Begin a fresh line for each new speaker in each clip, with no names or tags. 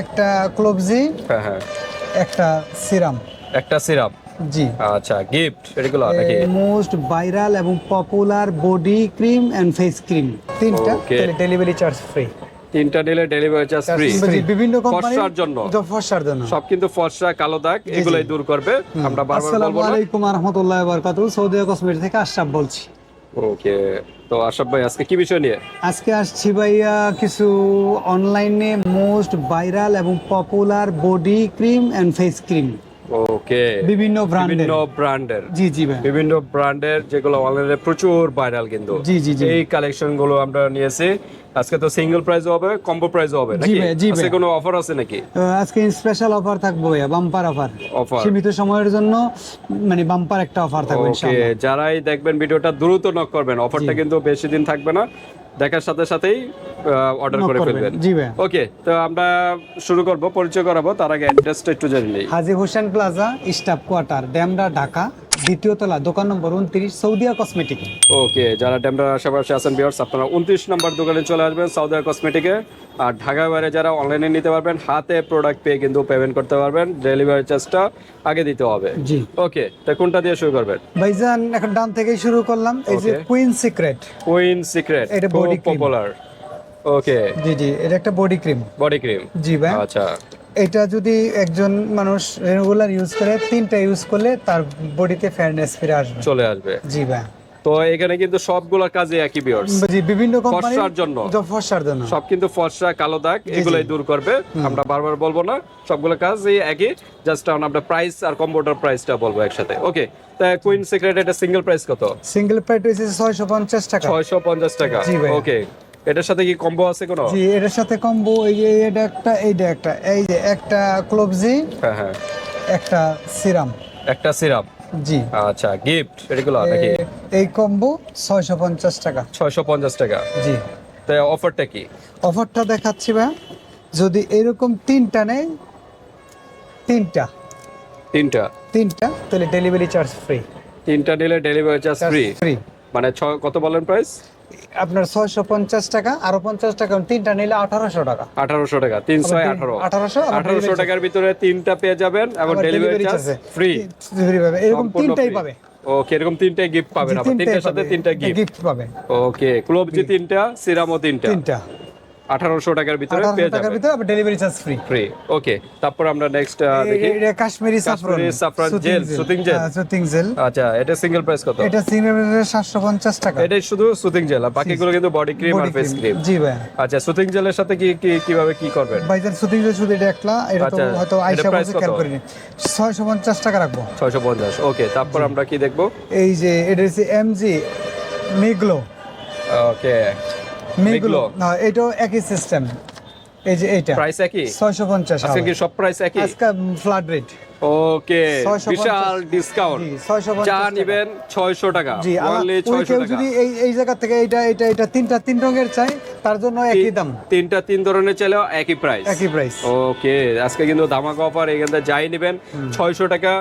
একটা ক্লোবজি
হ্যাঁ হ্যাঁ।
একটা সিরাম।
একটা সিরাপ
জি।
আচ্ছা গিফট এগুলো নাকি?
মোস্ট ভাইরাল এবং popular body cream and face cream. তিনটা। ডেলিভারি চার্জ ফ্রি
তিনটা নিলে ডেলিভারি চার্জ ফ্রি
বিভিন্ন
ফর্সার জন্য।
ফর্সার জন্য।
সব কিন্তু ফর্সা কালো দাগ এগুলাই দূর করবে। আমরা বারবার
আসসালামু
বলব না।
আলাইকুম রহমতুল্লাহ বারকাতু সৌদি কসমেটিক থেকে আশরাফ বলছি।
ওকে তো আশরাফ ভাই, আজকে কি বিষয় নিয়ে?
আজকে আসছি ভাইয়া কিছু অনলাইনে মোস্ট ভাইরাল এবং popular body cream and face cream
okay
বিভিন্ন ব্র্যান্ডের
বিভিন্ন ব্র্যান্ডের
জি জি ভাই।
বিভিন্ন ব্র্যান্ডের যেগুলো অনলাইনে প্রচুর ভাইরাল কিন্তু।
জি, জি, জি।
এই কালেকশনগুলো আমরা নিয়েছি। আজকে তো সিঙ্গেল প্রাইস হবে কম্বো প্রাইস হবে নাকি? আজকে কোনো অফার আছে নাকি?
আজকে স্পেশাল অফার থাকবে ভাইয়া বাম্পার অফার
অফার
সীমিত সময়ের জন্য মানে বাম্পার একটা অফার থাকবে
ওকে
ইনশাআল্লাহ।
যারাই দেখবেন ভিডিওটা দ্রুত নক করবেন অফারটা কিন্তু বেশি দিন থাকবে না। দেখার সাথে সাথেই অর্ডার করে। ফেলবেন।
জি ভাই
ওকে তো আমরা শুরু করব পরিচয় করাবো। তার আগে অ্যাড্রেসটা একটু জেনে নিই।
Haji Hossain plaza staff quarter Demra Dhaka. দ্বিতীয় তলা দোকান নম্বর উনত্রিশ সৌদিয়া কসমেটিক
ওকে যারা ড্যামরার আশেপাশে আছেন বিয়ার্স আপনারা উনত্রিশ নম্বর দোকানে চলে আসবেন সাউদিয়া কসমেটিকে আর ঢাকা বাইরে যারা অনলাইনে নিতে পারবেন হাতে প্রোডাক্ট পেয়ে কিন্তু পেমেন্ট করতে পারবেন ডেলিভারি চার্জটা আগে দিতে হবে।
জি।
ওকে তা কোনটা দিয়ে শুরু করবেন?
ভাইজান এখন ডান থেকেই শুরু করলাম এই যে কুইন সিক্রেট
কুইন সিক্রেট
এটা body
পপুলার ওকে।
জি জি এটা একটা বডি ক্রিম
বডি ক্রিম
জি ভাই
আচ্ছা।
এটা যদি একজন মানুষ রেগুলার ইউজ করে তিনটা ইউজ করলে তার বডিতে ফেয়ারনেস ফিরে আসবে।
চলে আসবে।
জি ভাই।
তো এখানে কিন্তু সবগুলোর কাজে একই বিয়ার্স
জি বিভিন্ন কোম্পানি
ফর্সার জন্য।
ফর্সার জন্য।
সব কিন্তু ফর্সা কালো দাগ এগুলাই দূর করবে। আমরা বারবার বলব না সবগুলো কাজ এই একই। জাস্ট আমরা প্রাইস আর কম্পিউটার প্রাইসটা বলব একসাথে। ওকে তা কুইন সিক্রেট এটা সিঙ্গেল প্রাইস কত?
সিঙ্গেল প্রাইস হচ্ছে ছয়শো পঞ্চাশ টাকা।
ছয়শো পঞ্চাশ টাকা।
জি ভাই।
ওকে এটার সাথে কি কম্বো আছে কোনো?
জি এটার সাথে কম্বো এই যে এটা একটা এইটা একটা এই যে একটা ক্লোবজি
হ্যাঁ হ্যাঁ।
একটা সিরাম
একটা সিরাপ
জি।
আচ্ছা গিফট এগুলো নাকি?
এই কম্বো ছয়শো পঞ্চাশ টাকা।
ছয়শো পঞ্চাশ টাকা।
জি।
তাই অফারটা কি?
অফারটা দেখাচ্ছি ভাই যদি এরকম তিনটা নেয় তিনটা।
তিনটা?
তিনটা তাহলে ডেলিভারি চার্জ ফ্রি
তিনটা নিলে ডেলিভারি চার্জ ফ্রি
ফ্রি
মানে ছয় কত বলেন প্রাইস
আপনার ছয়শো পঞ্চাশ টাকা আরও পঞ্চাশ টাকা তিনটা নিলে আঠারোশো টাকা।
আঠারোশো টাকা তিনশো আঠারো।
আঠারোশো
আঠারোশো টাকার ভিতরে তিনটা পেয়ে যাবেন এবং ডেলিভারি চার্জ ফ্রি
এরকম তিনটাই পাবে।
ওকে এরকম তিনটা গিফট পাবেন আপনি তিনটার সাথে তিনটা গিফট
গিফট পাবে।
ওকে ক্লোবজি তিনটা সিরামও তিনটা।
তিনটা।
আঠারোশো টাকার ভিতরে পেয়ে
টাকার ভিতরে আবার delivery charge free
free okay তারপর আমরা নেক্সট দেখি।
এটা Kashmiri saffron
saffron gel, soothing gel।
Soothing gel
আচ্ছা এটা সিঙ্গেল প্রাইস কত?
এটা সিঙ্গেল সাতশো পঞ্চাশ টাকা।
এটাই শুধু সুতিং জেল আর বাকিগুলো কিন্তু বডি ক্রিম আর ফেস ক্রিম
জি ভাই।
আচ্ছা সুতিং জেলের সাথে কি কি কীভাবে কি করবেন?
ভাইজান সুতিং জেল শুধু এটা একলা এটা তো
আচ্ছা,
হয়তো
এটা
আইসা ছয়শো পঞ্চাশ টাকা রাখব।
ছয়শো পঞ্চাশ ওকে তারপর আমরা কি দেখব?
এই যে এটা হচ্ছে এমজি মিগ্লো
ওকে
মিগ্লো এটাও একই সিস্টেম এই যে এইটা।
প্রাইস একই?
ছয়শো পঞ্চাশ
আজকে সব প্রাইস একই?
আজকে ফ্ল্যাট রেট
ওকে বিশাল ডিসকাউন্ট
650
যা। নিবেন ছয়শো টাকা।
জি আলা-
অনলি
ওই
ছয়শো
কেউ
টাকা।
যদি এই এই জায়গা থেকে এইটা এটা এটা তিনটা তিন রঙের চাই তার জন্য একই দাম।
তিনটা তিন ধরনের চাইলেও একই প্রাইস
একই প্রাইস
ওকে আজকে কিন্তু ধামাকা অফার এখান যাই নেবেন। ছয়শো টাকা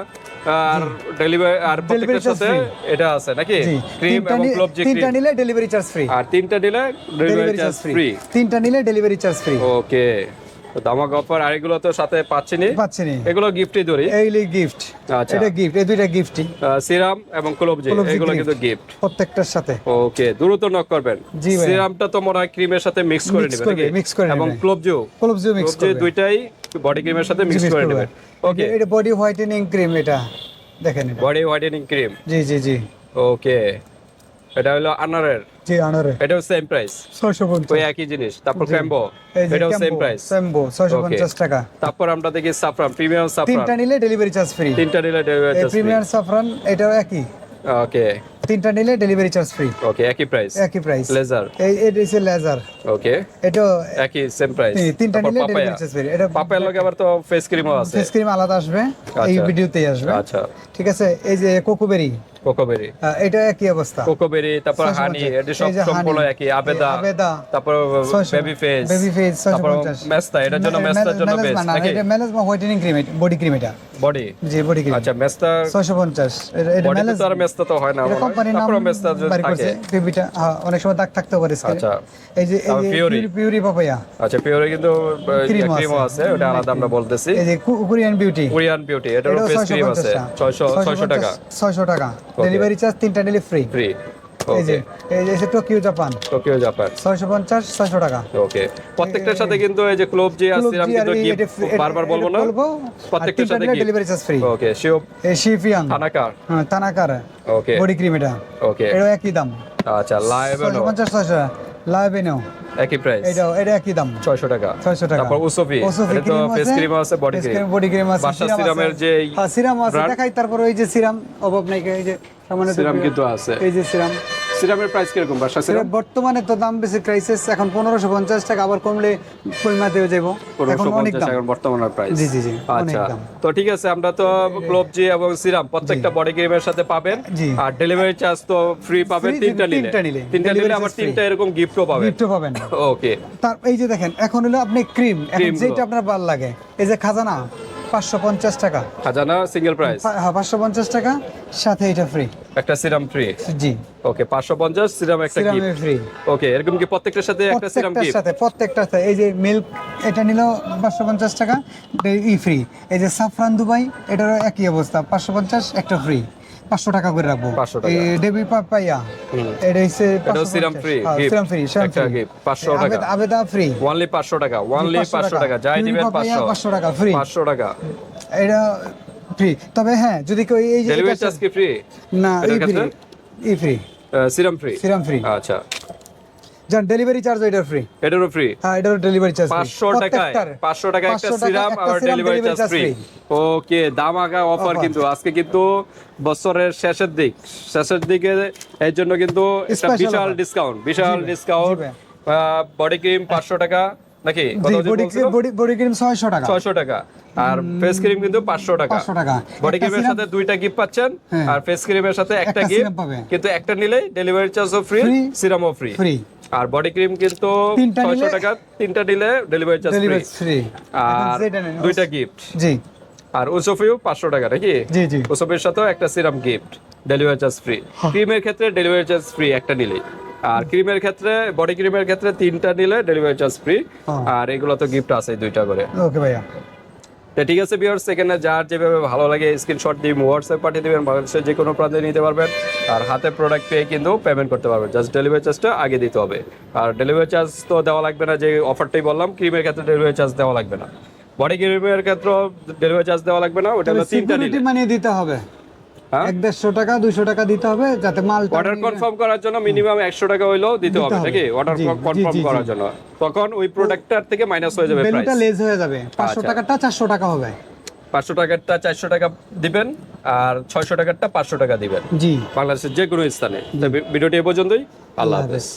আর ডেলিভারি আর প্রত্যেকটার সাথে এটা আছে নাকি?
জি
ক্রিম এবং
তিনটা নিলে ডেলিভারি চার্জ ফ্রি
আর তিনটা নিলে ডেলিভারি চার্জ ফ্রি
তিনটা নিলে ডেলিভারি চার্জ ফ্রি
ওকে তো ধামাকা অফার আর এগুলো তো সাথে পাচ্ছি নি
পাচ্ছি নি
এগুলো গিফটই ধরি।
এইলি গিফট
আচ্ছা।
এটা গিফট এই দুইটা গিফটই
সিরাম এবং ক্লোবজি এগুলো কিন্তু গিফট
প্রত্যেকটার সাথে।
ওকে দ্রুত নক করবেন।
জি
সিরামটা তো মনে হয় ক্রিমের সাথে মিক্স করে নেবেন
mix করে
এবং। ক্লোবজিও
ক্লোবজিও মিক্স করবে।
দুইটাই বডি ক্রিমের সাথে মিক্স করে নেবেন ওকে
এটা বডি হোয়াইটেনিং ক্রিম এটা। দেখেন এটা।
বডি হোয়াইটেনিং ক্রিম
জি জি জি।
ওকে এটা হলো আনারের।
জি আনারের।
এটাও সেম প্রাইস
ছয়শো পঞ্চাশ।
ওই একই জিনিস তারপর ক্যাম্বো এটাও সেম প্রাইস Okay.
পঞ্চাশ টাকা।
তারপর আমরা দেখি সাফরান প্রিমিয়াম সাফরান
তিনটা নিলে ডেলিভারি চার্জ ফ্রি
তিনটা নিলে ডেলিভারি চার্জ
প্রিমিয়ার সাফরান এটাও একই।
ওকে
তিনটা নিলে ডেলিভারি চার্জ ফ্রি
ওকে একই প্রাইস
একই প্রাইস
লেজার
এই এটা হচ্ছে লেজার
ওকে
এটাও
একই সেম প্রাইস
তিনটা নিলে ডেলিভারি চার্জ ফ্রি এটা
পাপায়ার লগে আবার তো ফেস ক্রিমও আছে।
ফেস ক্রিম আলাদা আসবে। এই
আচ্ছা।
ভিডিওতেই আসবে।
আচ্ছা।
ঠিক আছে এই যে কোকোবেরি।
কোকোবেরি।
এটা একই অবস্থা।
কোকোবেরি তারপর হানি এটা সব সম্পূর্ণ একই। আবেদা
আবেদা,
তারপর বেবি ফেস
face, ছয়শো
তারপর। মেস্তা এটার জন্য মেস্তার জন্য বেস্ট
এটা melasma whitening cream body cream এটা।
বডি
জি বডি ক্রিম
আচ্ছা মেস্তা
ছয়শো পঞ্চাশ। এটা এটা
তো আর মেস্তা তো হয় না
এটা কোম্পানির নাম
মেস্তা যদি থাকে।
হ্যাঁ, অনেক সময় দাগ থাকতে পারে skin
আচ্ছা।
এই যে এই
Fury।
পিউরি পাপায়া
আচ্ছা পিওরে কিন্তু
ও
ক্রিমও
আছে।
ওটা আলাদা আমরা বলতেছি।
এই যে কোরিয়ান বিউটি
কোরিয়ান বিউটি এটারও
এটাও
ফেস ক্রিম আছে। 600 600 টাকা।
ছয়শো টাকা। ডেলিভারি চার্জ তিনটা নিলে ফ্রি
ফ্রি
এই যে এই যে টোকিও জাপান
টোকিও জাপান
ছয়শো পঞ্চাশ ছয়শো টাকা।
ওকে প্রত্যেকটার সাথে কিন্তু এই যে ক্লোব কিন্তু
free- এটা-
বারবার বলব না। প্রত্যেকটার সাথে
নিলে ডেলিভারি চার্জ ফ্রি
ওকে শিও
এই শিফিয়াং
থানাকার
হ্যাঁ তানাকার
ওকে
বডি ক্রিম এটা।
ওকে
এটাও একই দাম।
আচ্ছা লাইভেনো
ছয়শো পঞ্চাশ ছয়শো। লাইভেনেও
একই প্রাইস
এটাও এটা একই দাম।
600 টাকা।
ছয়শো টাকা।
তারপর
ওসোফি
এটা তো ফেস ক্রিম আছে। বডি ক্রিম
বডি ক্রিম আছে,
বাসা সিরামের যে
হ্যাঁ সিরাম আছে। দেখাই তারপর ওই যে সিরাম অভাব নাই এই যে সামান্য
সিরাম কিন্তু আছে।
এই যে সিরাম।
সিরামের প্রাইস কীরকম বাসা সিরাম
বর্তমানে তো দাম বেশি ক্রাইসিস এখন পনেরোশো পঞ্চাশ টাকা আবার কমলে কইমাতেও যাব এখন অনেক দাম।
এখন বর্তমানের প্রাইস
জি, জি, জি,
আচ্ছা। তো ঠিক আছে আমরা তো গ্লোব জি এবং সিরাম প্রত্যেকটা বডি ক্রিমের সাথে পাবেন। আর ডেলিভারি চার্জ তো ফ্রি পাবেন তিনটা নিলে।
তিনটা নিলে।
তিনটা নিলে আবার তিনটা এরকম গিফটও পাবেন।
গিফটও পাবেন।
ওকে
তার এই যে দেখেন এখন হলো আপনি ক্রিম এখন যেটা আপনার ভালো লাগে। এই যে খাজানা পাঁচশো পঞ্চাশ টাকা।
খাজানা সিঙ্গেল প্রাইস
হ্যাঁ পাঁচশো পঞ্চাশ টাকা সাথে এটা ফ্রি
একটা সিরাম ফ্রি
জি।
ওকে পাঁচশো পঞ্চাশ সিরাম একটা
সিরাম ফ্রি
ওকে এরকম কি প্রত্যেকটার সাথে একটা সিরাম গিফট
সাথে প্রত্যেকটার সাথে এই যে মিল্ক এটা নিল পাঁচশো পঞ্চাশ টাকা ই ফ্রি এই যে সাফরান দুবাই এটারও একই অবস্থা পাঁচশো পঞ্চাশ একটা ফ্রি পাঁচশো টাকা করে রাখব।
500 টাকা।
এই ডেবি পাপাইয়া এটা হচ্ছে
সিরাম ফ্রি
সিরাম ফ্রি
পাঁচশো টাকা।
আবেদা ফ্রি
ওয়ানলি পাঁচশো টাকা পাঁচশো টাকা। যাই দিবেন পাঁচশো।
টাকা ফ্রি
পাঁচশো টাকা।
এটা ফ্রি তবে হ্যাঁ যদি কেউ এই
ডেলিভারি চার্জ কি ফ্রি
না এই ফ্রি এই free
serum free
serum free
আচ্ছা।
যান ডেলিভারি চার্জ এটা ফ্রি
এটারও ফ্রি
হ্যাঁ এটারও ডেলিভারি চার্জ
পাঁচশো টাকায় পাঁচশো টাকা একটা সিরাম আর ডেলিভারি চার্জ ফ্রি ওকে দাম আগা অফার কিন্তু। আজকে কিন্তু বছরের শেষের দিক। শেষের দিকে এর জন্য কিন্তু একটা বিশাল ডিসকাউন্ট বিশাল ডিসকাউন্ট বডি ক্রিম পাঁচশো টাকা নাকি
বডি ক্রিম 600 টাকা।
ছয়শো টাকা। আর ফেস ক্রিম কিন্তু পাঁচশো টাকা।
500 টাকা।
বডি ক্রিমের সাথে দুইটা গিফট পাচ্ছেন
হ্যাঁ।
আর ফেস ক্রিমের সাথে একটা গিফট কিন্তু একটা নিলেই ডেলিভারি চার্জও ফ্রি সিরামও ফ্রি
ফ্রি
আর বডি ক্রিম কিন্তু
তিনটা
ছয়শো
নিলে-
টাকা তিনটা নিলে ডেলিভারি চার্জ ফ্রি
ফ্রি
আর দুইটা গিফট
জি।
আর ওসোফিও পাঁচশো টাকা নাকি?
জি জি।
ওসোফের সাথেও একটা serum gift delivery charge free ক্রিমের ক্ষেত্রে ডেলিভারি চার্জ ফ্রি একটা নিলেই। আর ক্রিমের ক্ষেত্রে বডি ক্রিমের ক্ষেত্রে তিনটা নিলে ডেলিভারি চার্জ ফ্রি। আর এগুলো তো গিফট আছে দুইটা করে।
ওকে ভাইয়া।
তো ঠিক আছে বিয়ার্স এখানে যার যেভাবে ভালো লাগে স্ক্রিনশট দিয়ে হোয়াটসঅ্যাপ পাঠিয়ে দিবেন বাংলাদেশের যে কোনো প্রান্তে নিতে পারবেন। আর হাতে প্রোডাক্ট পেয়ে কিন্তু পেমেন্ট করতে পারবেন। জাস্ট ডেলিভারি চার্জটা আগে দিতে হবে। আর ডেলিভারি চার্জ তো দেওয়া লাগবে না যে অফারটাই বললাম ক্রিমের ক্ষেত্রে ডেলিভারি চার্জ দেওয়া লাগবে না। বডি ক্রিমের ক্ষেত্রে ডেলিভারি চার্জ দেওয়া লাগবে না ওটা তিনটা নিলে।
মানি দিতে হবে। এক দেড়শো টাকা দুইশো টাকা দিতে হবে যাতে মাল
অর্ডার কনফার্ম করার জন্য মিনিমাম একশো টাকা হইলেও দিতে হবে। নাকি? Order confirm. করার জন্য। তখন ওই প্রোডাক্টটার থেকে মাইনাস হয়ে যাবে
ভ্যালুটা লেজ হয়ে যাবে। পাঁচশো
আচ্ছা।
টাকাটা চারশো টাকা হবে।
পাঁচশো টাকারটা চারশো টাকা দিবেন আর ছয়শো টাকারটা পাঁচশো টাকা দিবেন।
জি।
বাংলাদেশের যে কোনো স্থানে। ভিডিওটি এ পর্যন্তই। আল্লাহ হাফেজ।